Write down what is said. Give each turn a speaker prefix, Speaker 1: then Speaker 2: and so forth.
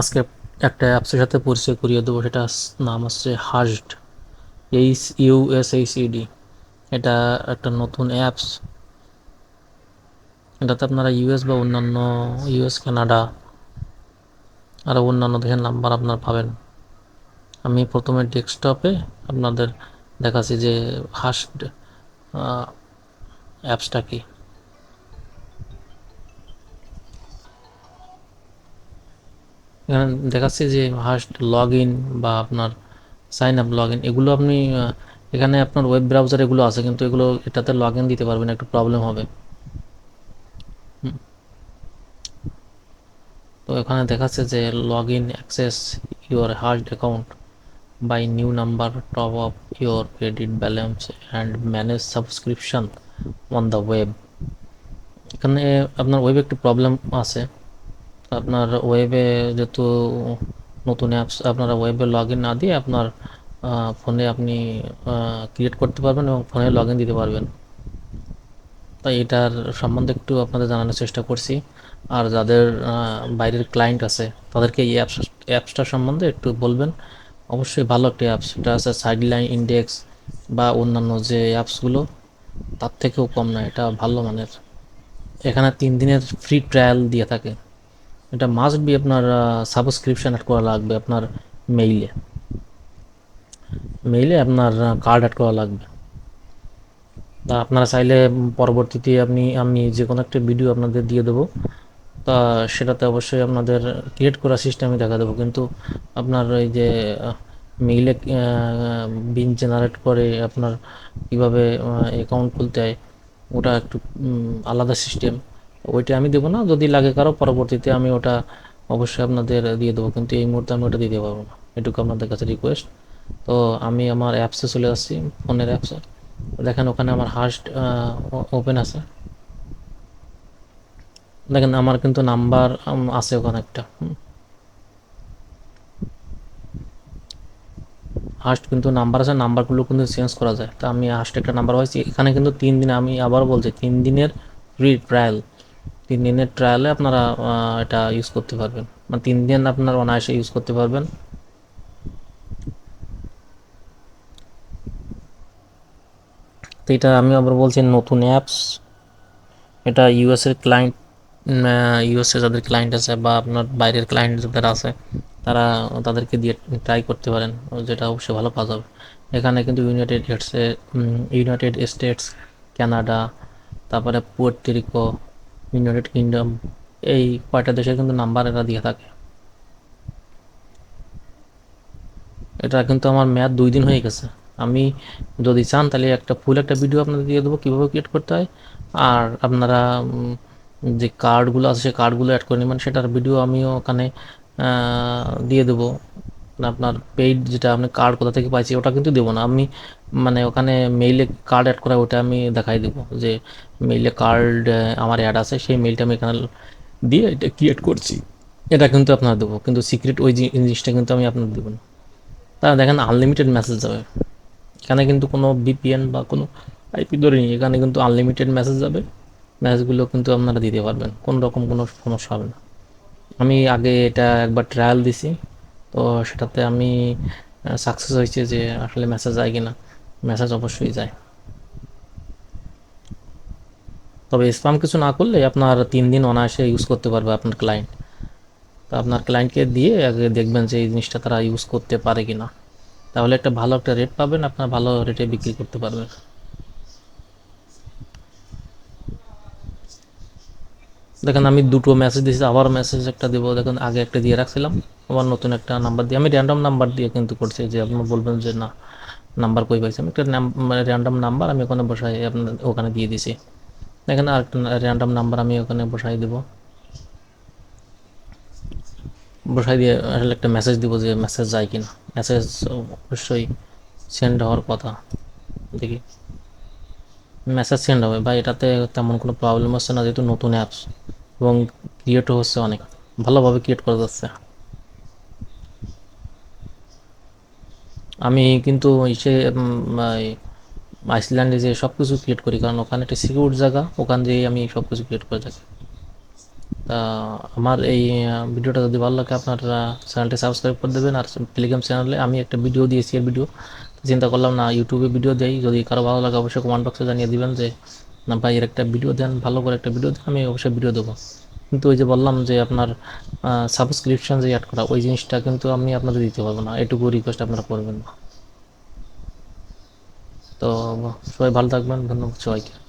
Speaker 1: আজকে একটা অ্যাপসের সাথে পরিচয় করিয়ে দেবো, সেটা নাম হচ্ছে hushed H U S H E D এটা একটা নতুন অ্যাপস এটাতে আপনারা ইউএস বা অন্যান্য ইউএস কানাডা আরও অন্যান্য দেশের নাম্বার আপনার পাবেন। আমি প্রথমে ডেস্কটপে আপনাদের দেখাচ্ছি যে হাস্ট অ্যাপসটা কি। এখানে দেখাচ্ছে যে ফার্স্ট লগ ইন বা আপনার সাইন আপ লগ ইন এগুলো আপনি এখানে আপনার ওয়েব ব্রাউজার এগুলো আছে, কিন্তু এগুলো এটাতে লগ ইন দিতে পারবেন, একটু প্রবলেম হবে। তো এখানে দেখাচ্ছে যে log in access your hushed account buy new number top up your credit balance and manage subscription on the web এখানে আপনার ওয়েবে একটু প্রবলেম আছে। আপনার ওয়েবে যেহেতু নতুন অ্যাপস আপনারা ওয়েবে লগ ইন না দিয়ে আপনার ফোনে আপনি ক্রিয়েট করতে পারবেন এবং ফোনে লগ ইন দিতে পারবেন। তাই এটার সম্বন্ধে একটু আপনাদের জানানোর চেষ্টা করছি। আর যাদের বাইরের ক্লায়েন্ট আছে, তাদেরকে এই অ্যাপস অ্যাপসটার সম্বন্ধে একটু বলবেন। অবশ্যই ভালো একটি অ্যাপস এটা আছে সাইডলাইন ইন্ডেক্স বা অন্যান্য যে অ্যাপসগুলো তার থেকেও কম না, এটা ভালো মানের। এখানে তিন দিনের ফ্রি ট্রায়াল দিয়ে থাকে। এটা মাস্ট বি আপনার সাবস্ক্রিপশন অ্যাড করা লাগবে আপনার মেইলে মেইলে আপনার কার্ড অ্যাড করা লাগবে। তা আপনারা চাইলে পরবর্তীতে আপনি, আমি যে কোনো একটা ভিডিও আপনাদের দিয়ে দেবো। তা সেটাতে অবশ্যই আপনাদের ক্রিয়েট করা সিস্টেমই দেখা দেবো। কিন্তু আপনার ওই যে মেইলে বিন জেনারেট করে আপনার কীভাবে অ্যাকাউন্ট খুলতে হয়, ওটা একটু আলাদা সিস্টেম ওইটা আমি দেবো না। যদি লাগে কারও, পরবর্তীতে আমি ওটা অবশ্যই আপনাদের দিয়ে দেবো। কিন্তু এই মুহূর্তে আমি ওটা দিতে পারব না। এটুকু আপনাদের কাছে রিকোয়েস্ট তো আমি আমার অ্যাপসে চলে আসছি, ফোনের অ্যাপসে দেখেন ওখানে আমার হার্স্ট ওপেন আছে। দেখেন আমার কিন্তু নাম্বার আছে ওখানে একটা হাস্ট কিন্তু নাম্বার আছে নাম্বারগুলো কিন্তু চেঞ্জ করা যায়। তো আমি হাস্ট একটা নাম্বার হয়েছি এখানে কিন্তু তিন দিন আমি আবার বলছি, তিন দিনের ফ্রি ট্রায়াল তিন দিনের ট্রায়ালে আপনারা এটা ইউজ করতে পারবেন। মানে তিন দিন আপনার অনায়াসে ইউজ করতে পারবেন। তো এটা আমি আবার বলছি নতুন অ্যাপস এটা ইউএসের ক্লায়েন্ট ইউএসএ যাদের ক্লায়েন্ট আছে বা আপনার বাইরের ক্লায়েন্ট যাদের আছে, তারা তাদেরকে দিয়ে ট্রাই করতে পারেন। যেটা অবশ্যই ভালো পাওয়া যাবে এখানে কিন্তু ইউনাইটেড স্টেটসে ইউনাইটেড স্টেটস কানাডা তারপরে পুয়ের্তো ইউনাইটেড কিংডম এই কয়টা দেশের কিন্তু নাম্বার এরা দিয়ে থাকে। এটা কিন্তু আমার ম্যাথ দুই দিন হয়ে গেছে। আমি যদি চান তাহলে একটা ফুল একটা ভিডিও আপনাদের দিয়ে দেবো কীভাবে ক্রিয়েট করতে হয়। আর আপনারা যে কার্ডগুলো আছে সেই কার্ডগুলো অ্যাড করে নেবেন, সেটার ভিডিও আমিও ওখানে দিয়ে দেবো। আপনার পেইড যেটা আপনি কার্ড কোথা থেকে পাইছি ওটা কিন্তু দেবো না। আমি মানে ওখানে মেইলে কার্ড অ্যাড করা ওটা আমি দেখাই দেবো যে মেইলে কার্ড আমার অ্যাড আছে, সেই মেইলটা আমি এখানে দিয়ে এটা ক্রিয়েট করছি। এটা কিন্তু আপনার দেবো, কিন্তু সিক্রেট ওই জিনিসটা কিন্তু আমি আপনার দেবো না। তা দেখেন আনলিমিটেড মেসেজ যাবে। এখানে কিন্তু কোনো বিপিএন বা কোনো আইপি ধরে নিই এখানে কিন্তু আনলিমিটেড মেসেজ যাবে। মেসেজগুলো কিন্তু আপনারা দিতে পারবেন, কোনো রকম কোনো সমস্যা হবে না। আমি আগে এটা একবার ট্রায়াল দিছি। তো সেটাতে আমি সাকসেস হয়েছে যে আসলে মেসেজ যায় কিনা। মেসেজ অবশ্যই যায়। তবে স্প্যাম কিছু না করলে আপনার তিন দিন অনায়াসে ইউজ করতে পারবে আপনার ক্লায়েন্ট তো আপনার ক্লায়েন্টকে দিয়ে আগে দেখবেন যে এই জিনিসটা তারা ইউজ করতে পারে কি না তাহলে একটা ভালো একটা রেট পাবেন, আপনার ভালো রেটে বিক্রি করতে পারবেন। দেখেন আমি দুটো মেসেজ দিয়েছি আবার মেসেজ একটা দেবো, দেখেন আগে একটা দিয়ে রাখছিলাম, আবার নতুন একটা নাম্বার দিয়ে, আমি র্যান্ডম নাম্বার দিয়ে কিন্তু করছি, যে আপনি বলবেন যে না নাম্বার কই পাইছি, আমি একটা র্যান্ডম নাম্বার আমি ওখানে বসাই, আপনার ওখানে দিয়ে দিছি। দেখেন আর একটা র্যান্ডম নাম্বার আমি ওখানে বসাই দেব। বসাই দিয়ে আসলে একটা মেসেজ দিব যে মেসেজ যায় কিনা। মেসেজ অবশ্যই সেন্ড হওয়ার কথা। দেখি। মেসেজ সেন্ড হবে। বা এটাতে তেমন কোনো প্রবলেম হচ্ছে না, যেহেতু নতুন অ্যাপস এবং ক্রিয়েটও হচ্ছে অনেক। ভালোভাবে ক্রিয়েট করা যাচ্ছে। আমি কিন্তু সে আইসল্যান্ডে যে সব কিছু ক্রিয়েট করি, কারণ ওখানে একটা সিকিউর জায়গা, ওখান দিয়ে আমি সব কিছু ক্রিয়েট করে থাকি। তা আমার এই ভিডিওটা যদি ভালো লাগে, আপনার চ্যানেলটি সাবস্ক্রাইব করে দেবেন। আর টেলিগ্রাম চ্যানেলে আমি একটা ভিডিও দিয়েছি এর ভিডিও চিন্তা করলাম, না ইউটিউবে ভিডিও দেই। যদি কারও ভালো লাগে, অবশ্যই কমেন্ট বক্সে জানিয়ে দিবেন যে, না, ভাই, এর একটা ভিডিও দেন, ভালো করে একটা ভিডিও দেন, আমি অবশ্যই ভিডিও দেবো। কিন্তু ওই যে বললাম যে, আপনার সাবস্ক্রিপশান যে অ্যাড করা, ওই জিনিসটা কিন্তু আমি আপনাদের দিতে পারব না। এটুকু রিকোয়েস্ট আপনারা করবেন। তো, সবাই ভালো থাকবেন, ধন্যবাদ সবাইকে।